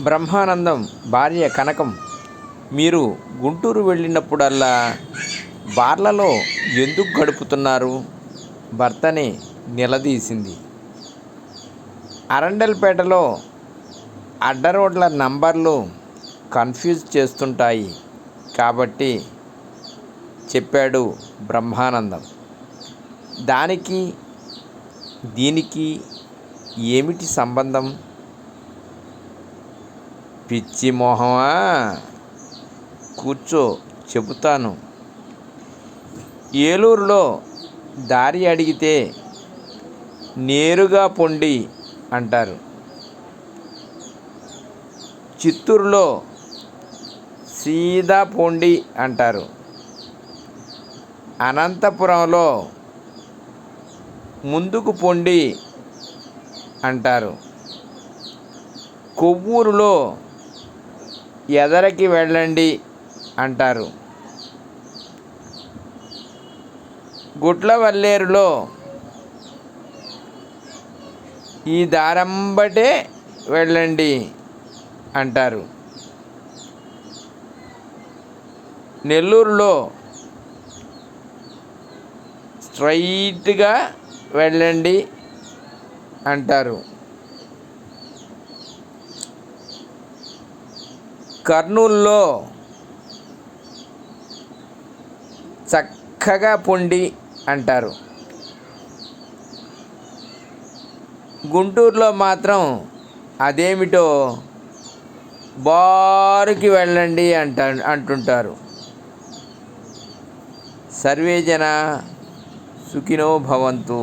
బ్రహ్మానందం భార్య కనకం. మీరు గుంటూరు వెళ్ళినప్పుడల్లా బార్లలో ఎందుకు గడుపుతున్నారు? భర్తని నిలదీసింది. అరండల్పేటలో అడ్డరోడ్ల నంబర్లు కన్ఫ్యూజ్ చేస్తుంటాయి కాబట్టి చెప్పాడు బ్రహ్మానందం. దానికి దీనికి ఏమిటి సంబంధం? పిచ్చి మొహమా? కూర్చో చెబుతాను. ఏలూరులో దారి అడిగితే నేరుగా పొండి అంటారు. చిత్తూరులో సీదా పొండి అంటారు. అనంతపురంలో ముందుకు పొండి అంటారు. కొవ్వూరులో ఎదరకి వెళ్ళండి అంటారు. గుట్లవల్లేరులో ఈ దారంబటే వెళ్ళండి అంటారు. నెల్లూరులో స్ట్రైట్గా వెళ్ళండి అంటారు. కర్నూల్లో చక్కగా పొండి అంటారు. గుంటూరులో మాత్రం అదేమిటో బారుకి వెళ్ళండి అంట అంటుంటారు. సర్వే జన సుఖినో భవంతు.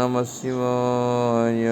నమ శివాయ